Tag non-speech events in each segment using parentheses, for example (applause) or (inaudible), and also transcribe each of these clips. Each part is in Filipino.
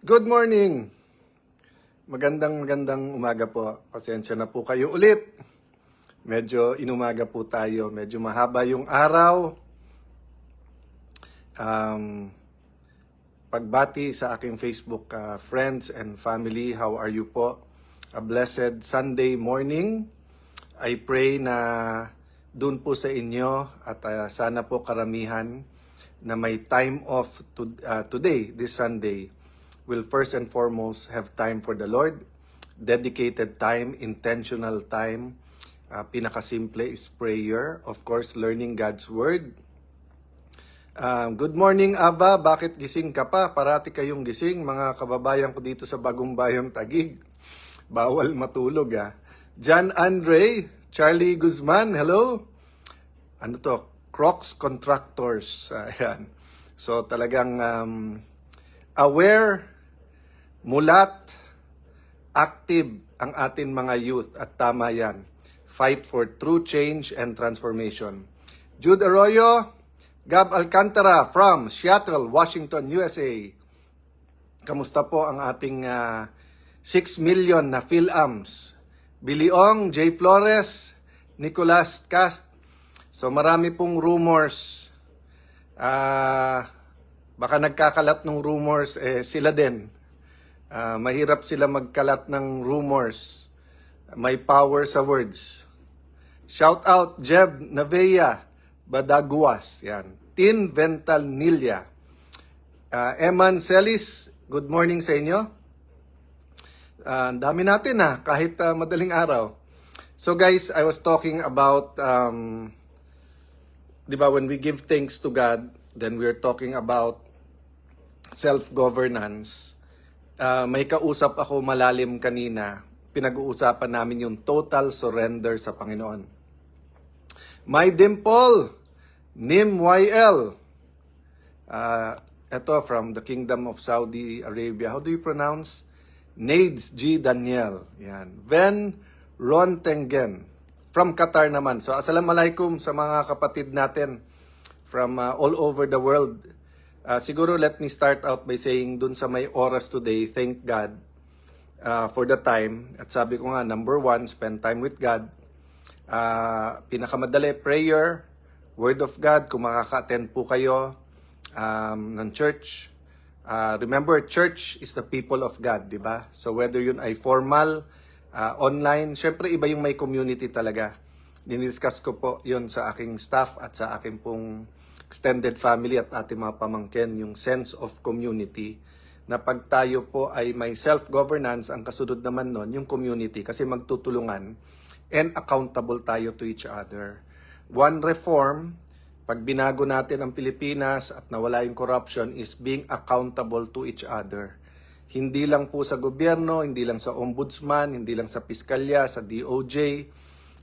Good morning! Magandang magandang umaga po. Pasensya na po kayo ulit. Medyo inumaga po tayo. Medyo mahaba yung araw. Um, pagbati sa aking Facebook uh, friends and family, how are you po? A blessed Sunday morning. I pray na dun po sa inyo at uh, sana po karamihan na may time off to, uh, today, this Sunday, will first and foremost have time for the Lord, dedicated time, intentional time. Uh, pinakasimple is prayer, of course, learning God's Word. Um, good morning, Aba. Bakit gising ka pa? Parati kayong gising, mga kababayan ko dito sa Bagong Bayong Tagig. Bawal matulog, ah. John Andre, Charlie Guzman, hello. Ano to? Crocs Contractors. (laughs) Ayan. So talagang um, aware, mulat, active ang atin mga youth at tama yan. Fight for true change and transformation. Jude Arroyo, Gab Alcantara from Seattle, Washington, USA. Kamusta po ang ating ah, 6 million na PhilAms? Biliong, J. Flores, Nicolas Cast. So marami pong rumors. Ah, baka nagkakalat ng rumors eh sila din. Ah, mahirap sila magkalat ng rumors. May power sa words. Shout out Jeb Navea Badaguas. Yan. Tin Ventanilla. Ah, Eman Celis, good morning sa inyo. Ang dami natin na kahit ah, madaling araw. So guys, I was talking about um, 'di ba when we give thanks to God, then we're talking about self-governance. Ah, may kausap ako malalim kanina. Pinag-uusapan namin yung total surrender sa Panginoon. My Dimple, Nim YL. Uh, ito from the Kingdom of Saudi Arabia. How do you pronounce? Nades G. Daniel. Yan. Ven Ron Tengen. From Qatar naman. So, assalamualaikum sa mga kapatid natin from uh, all over the world. Uh, siguro let me start out by saying dun sa may oras today, thank God uh, for the time. At sabi ko nga, number one, spend time with God. Uh, pinakamadali, prayer, Word of God, kung makaka-attend po kayo um, ng church. Uh, remember, church is the people of God, di ba? So whether yun ay formal, uh, online, syempre iba yung may community talaga. Diniscuss ko po yun sa aking staff at sa aking pong extended family at ating mga pamangkin, yung sense of community na pag tayo po ay may self-governance, ang kasunod naman nun, yung community, kasi magtutulungan and accountable tayo to each other. One reform, pag binago natin ang Pilipinas at nawala yung corruption, is being accountable to each other. Hindi lang po sa gobyerno, hindi lang sa ombudsman, hindi lang sa piskalya, sa DOJ,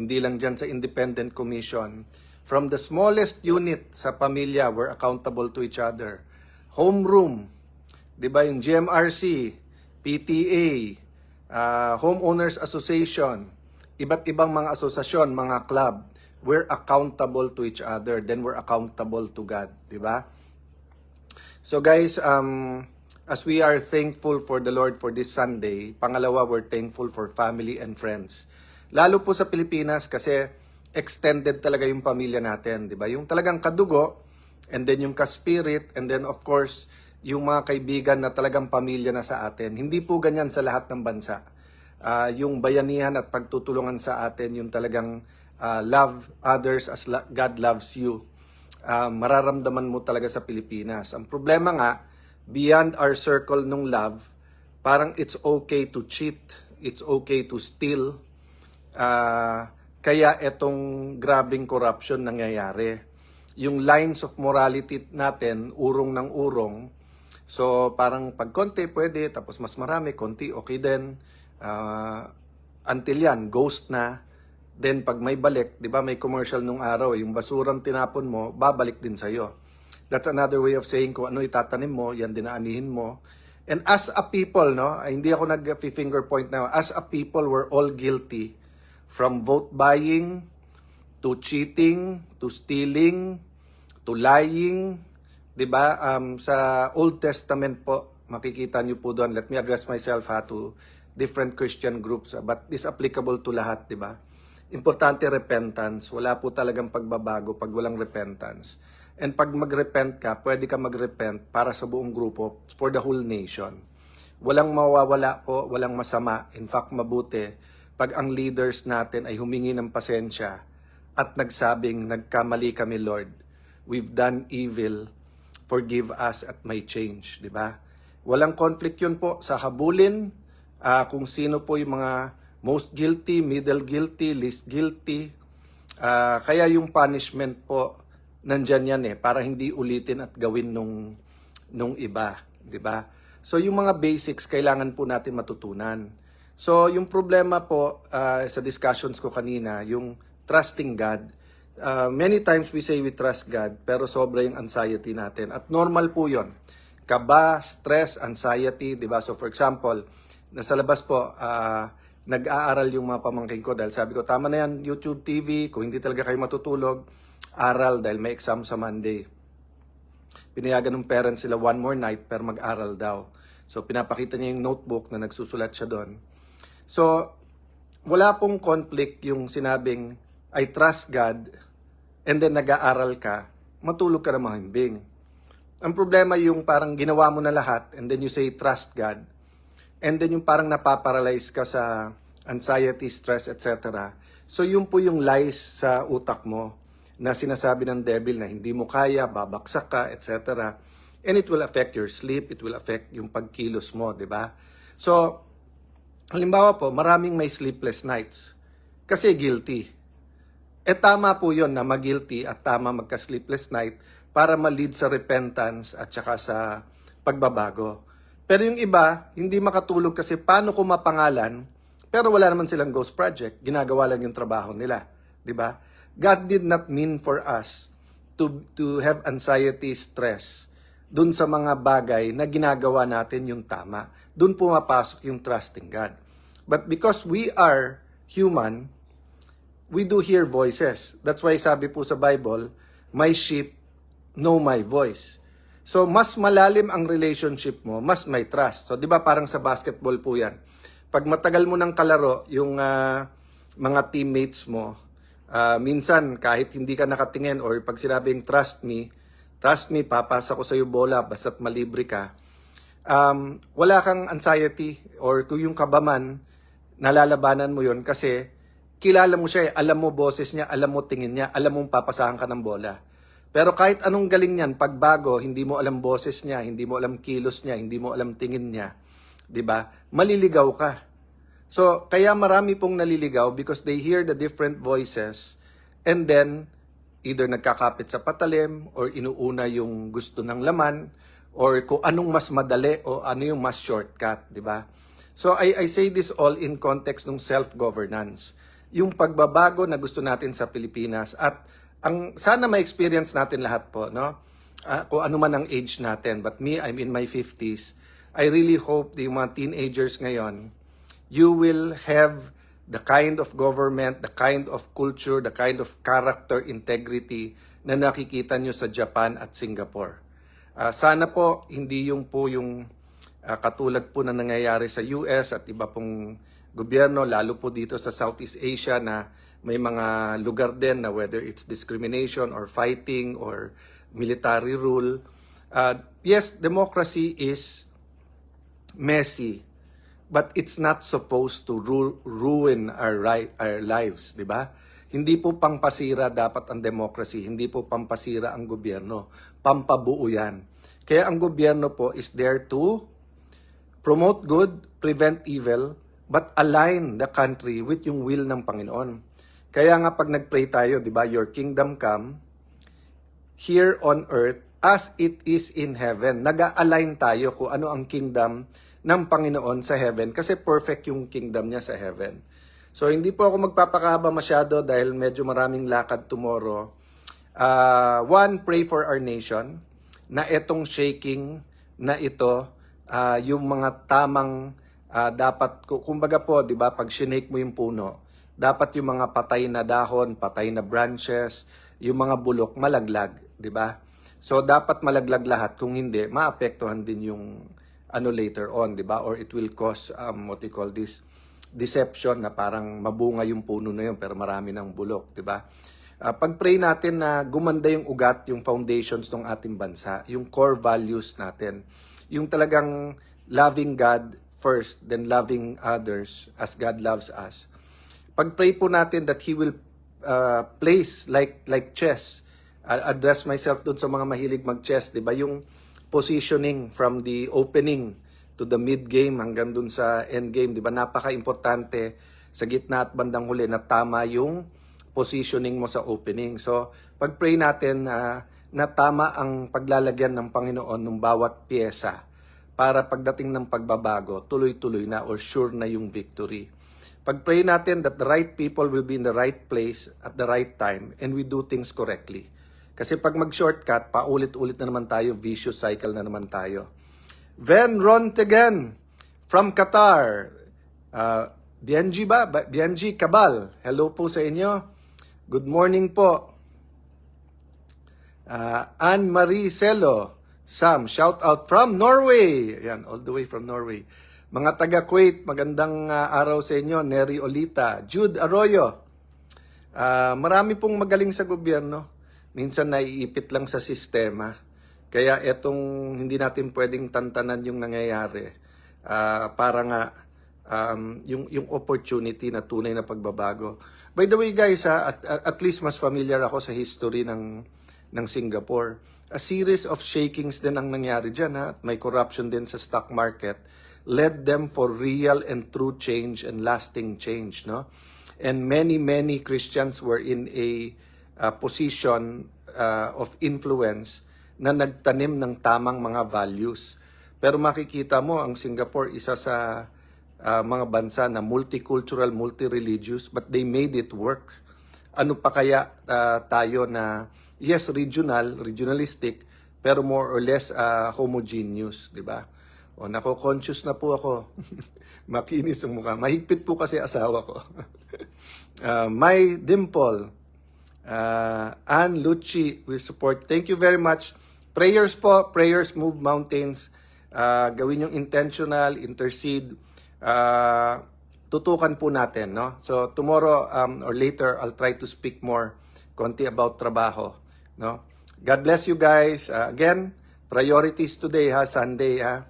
hindi lang dyan sa independent commission. From the smallest unit sa pamilya, we're accountable to each other. Homeroom, di ba yung GMRC, PTA, ah, Homeowners Association, iba't ibang mga asosasyon, mga club, we're accountable to each other, then we're accountable to God, di ba? So guys, um, as we are thankful for the Lord for this Sunday, pangalawa, we're thankful for family and friends. Lalo po sa Pilipinas kasi extended talaga yung pamilya natin, di ba? Yung talagang kadugo, and then yung ka-spirit, and then of course, yung mga kaibigan na talagang pamilya na sa atin. Hindi po ganyan sa lahat ng bansa. Ah, yung bayanihan at pagtutulungan sa atin, yung talagang ah, love others as God loves you. Ah, mararamdaman mo talaga sa Pilipinas. Ang problema nga, beyond our circle nung love, parang it's okay to cheat, it's okay to steal, Ah, kaya itong grabing corruption nangyayari. Yung lines of morality natin, urong ng urong. So, parang pag konti pwede, tapos mas marami, konti okay din. Ah, until yan, ghost na. Then pag may balik, 'di ba may commercial nung araw, yung basurang tinapon mo, babalik din sa iyo. That's another way of saying kung ano itatanim mo, yan din aanihin mo. And as a people, no, hindi ako nag-finger point na, as a people, we're all guilty from vote buying to cheating, to stealing, to lying, 'di ba? Um, sa Old Testament po, makikita niyo po doon, let me address myself ha, to different Christian groups, but this applicable to lahat, di ba? Importante repentance. Wala po talagang pagbabago pag walang repentance. And pag mag-repent ka, pwede ka mag-repent para sa buong grupo, for the whole nation. Walang mawawala po, walang masama. In fact, mabuti pag ang leaders natin ay humingi ng pasensya at nagsabing, nagkamali kami, Lord. We've done evil. Forgive us at may change, di ba? Walang conflict yun po sa habulin, ah, kung sino po yung mga most guilty, middle guilty, least guilty. Ah, kaya yung punishment po, nandyan yan eh, para hindi ulitin at gawin nung, nung iba, di ba? So yung mga basics, kailangan po natin matutunan. So yung problema po ah, sa discussions ko kanina, yung trusting God, ah, many times we say we trust God, pero sobra yung anxiety natin. At normal po yon Kaba, stress, anxiety, di ba? So for example, nasa labas po, ah, nag-aaral yung mga pamangkin ko dahil sabi ko, tama na yan, YouTube TV, kung hindi talaga kayo matutulog, aral dahil may exam sa Monday. Pinayagan ng parents sila one more night pero mag-aral daw. So pinapakita niya yung notebook na nagsusulat siya doon. So wala pong conflict yung sinabing I trust God and then nag-aaral ka, matulog ka na mahimbing. Ang problema yung parang ginawa mo na lahat and then you say trust God and then yung parang napaparalyze ka sa anxiety, stress, etc. So yun po yung lies sa utak mo na sinasabi ng devil na hindi mo kaya, babaksak ka, etc. And it will affect your sleep, it will affect yung pagkilos mo, di ba? So, halimbawa po, maraming may sleepless nights kasi guilty. Eh tama po yon na mag-guilty at tama magka-sleepless night para ma-lead sa repentance at saka sa pagbabago. Pero yung iba, hindi makatulog kasi paano ko mapangalan, pero wala naman silang ghost project, ginagawa lang yung trabaho nila. Di ba? God did not mean for us to, to have anxiety, stress, dun sa mga bagay na ginagawa natin yung tama. Dun pumapasok yung trusting God. But because we are human, we do hear voices. That's why sabi po sa Bible, my sheep know my voice. So, mas malalim ang relationship mo, mas may trust. So, di ba parang sa basketball po yan. Pag matagal mo ng kalaro, yung ah, mga teammates mo, ah, minsan kahit hindi ka nakatingin or pag sinabing trust me, trust me, papasa ko sa iyo bola basta't malibre ka, um, wala kang anxiety or kung yung kabaman, nalalabanan mo yon kasi kilala mo siya, eh, alam mo boses niya, alam mo tingin niya, alam mong papasahan ka ng bola. Pero kahit anong galing niyan, pagbago, hindi mo alam boses niya, hindi mo alam kilos niya, hindi mo alam tingin niya, 'di ba? Maliligaw ka. So, kaya marami pong naliligaw because they hear the different voices and then either nagkakapit sa patalim or inuuna yung gusto ng laman or kung anong mas madali o ano yung mas shortcut, di ba? So I, I say this all in context ng self-governance. Yung pagbabago na gusto natin sa Pilipinas at ang sana ma-experience natin lahat po, no? Ah, kung ano man ang age natin. But me, I'm in my 50s. I really hope the mga teenagers ngayon, you will have the kind of government, the kind of culture, the kind of character, integrity na nakikita nyo sa Japan at Singapore. Ah, sana po hindi yung po yung ah, katulad po na nangyayari sa US at iba pong gobyerno, lalo po dito sa Southeast Asia na may mga lugar din na whether it's discrimination or fighting or military rule. Ah, yes, democracy is messy, but it's not supposed to ru- ruin our, ri- our lives, di ba? Hindi po pampasira dapat ang democracy, hindi po pampasira ang gobyerno, pampabuo yan. Kaya ang gobyerno po is there to promote good, prevent evil, but align the country with yung will ng Panginoon. Kaya nga pag nagpray tayo, di ba, your kingdom come, here on earth as it is in heaven. Nag-align tayo kung ano ang kingdom ng Panginoon sa heaven kasi perfect yung kingdom niya sa heaven. So hindi po ako magpapakahaba masyado dahil medyo maraming lakad tomorrow. Uh, one, pray for our nation na etong shaking na ito, ah, yung mga tamang ah, dapat, ku- kumbaga po, di ba, pag sinake mo yung puno, dapat yung mga patay na dahon, patay na branches, yung mga bulok malaglag, di ba? So dapat malaglag lahat kung hindi maapektuhan din yung ano later on, 'di ba? Or it will cause um, what you call this deception na parang mabunga yung puno na yun pero marami ng bulok, 'di ba? Ah, pag-pray natin na gumanda yung ugat, yung foundations ng ating bansa, yung core values natin, yung talagang loving God first, then loving others as God loves us. Pag-pray po natin that He will uh, place like like chess. I'll address myself dun sa mga mahilig mag-chess, di ba? Yung positioning from the opening to the mid-game hanggang dun sa end-game, di ba? Napaka-importante sa gitna at bandang huli na tama yung positioning mo sa opening. So, pag-pray natin na na tama ang paglalagyan ng Panginoon ng bawat pyesa para pagdating ng pagbabago, tuloy-tuloy na or sure na yung victory. Pag-pray natin that the right people will be in the right place at the right time and we do things correctly. Kasi pag mag-shortcut, paulit-ulit na naman tayo, vicious cycle na naman tayo. Ven Rontegan from Qatar. Uh, Bianji ba? Bianji Cabal. Hello po sa inyo. Good morning po. Uh, Anne-Marie Celo. Sam, shout out from Norway. Ayan, all the way from Norway. Mga taga Kuwait, magandang uh, araw sa inyo. Neri Olita, Jude Arroyo. Ah, marami pong magaling sa gobyerno. Minsan naiipit lang sa sistema. Kaya etong hindi natin pwedeng tantanan yung nangyayari. Ah, para nga um, yung yung opportunity na tunay na pagbabago. By the way guys, ha, at, at, least mas familiar ako sa history ng ng Singapore. A series of shakings din ang nangyari diyan ha. At May corruption din sa stock market led them for real and true change and lasting change, no? And many many Christians were in a uh, position uh, of influence na nagtanim ng tamang mga values. Pero makikita mo ang Singapore isa sa uh, mga bansa na multicultural, multi-religious, but they made it work. Ano pa kaya uh, tayo na, yes, regional, regionalistic, pero more or less uh, homogeneous, di ba? O, nako-conscious na po ako. (laughs) Makinis ang mukha. Mahigpit po kasi asawa ko. uh, (laughs) my dimple, uh, Ann Lucci will support. Thank you very much. Prayers po, prayers move mountains. Uh, gawin yung intentional, intercede. Uh, tutukan po natin, no? So tomorrow um, or later, I'll try to speak more konti about trabaho, no? God bless you guys. Uh, again, priorities today ha, Sunday ha.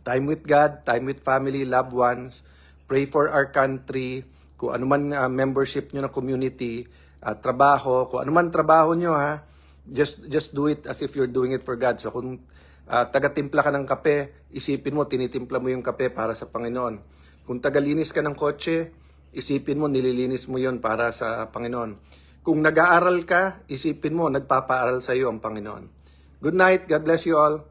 Time with God, time with family, loved ones. Pray for our country. Kung ano man uh, membership nyo na community, uh, trabaho, kung ano man trabaho nyo ha, just just do it as if you're doing it for God. So kung uh, taga-timpla ka ng kape, isipin mo, tinitimpla mo yung kape para sa Panginoon. Kung tagalinis ka ng kotse, isipin mo, nililinis mo yon para sa Panginoon. Kung nag-aaral ka, isipin mo, nagpapaaral sa iyo ang Panginoon. Good night. God bless you all.